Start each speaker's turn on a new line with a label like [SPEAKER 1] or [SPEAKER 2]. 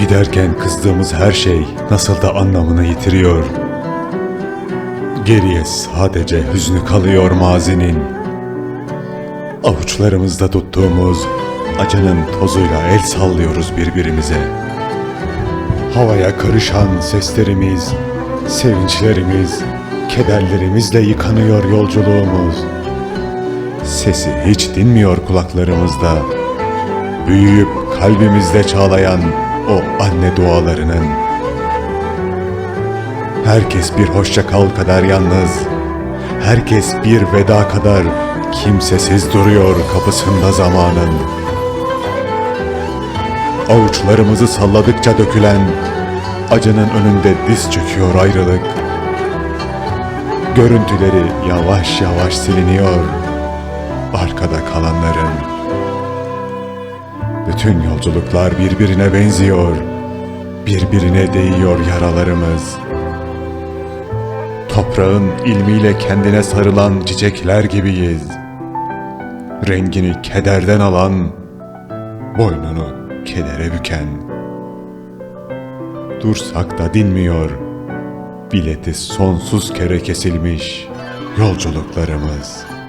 [SPEAKER 1] Giderken kızdığımız her şey nasıl da anlamını yitiriyor. Geriye sadece hüznü kalıyor mazinin. Avuçlarımızda tuttuğumuz acının tozuyla el sallıyoruz birbirimize. Havaya karışan seslerimiz, sevinçlerimiz, kederlerimizle yıkanıyor yolculuğumuz. Sesi hiç dinmiyor kulaklarımızda. Büyüyüp kalbimizde çağlayan o anne dualarının. Herkes bir hoşça kal kadar yalnız. Herkes bir veda kadar kimsesiz duruyor kapısında zamanın. Avuçlarımızı salladıkça dökülen acının önünde diz çöküyor ayrılık. Görüntüleri yavaş yavaş siliniyor arkada kalanların. Bütün yolculuklar birbirine benziyor. Birbirine değiyor yaralarımız. Toprağın ilmiyle kendine sarılan çiçekler gibiyiz. Rengini kederden alan, boynunu kedere büken. Dursak da dinmiyor, bileti sonsuz kere kesilmiş yolculuklarımız.''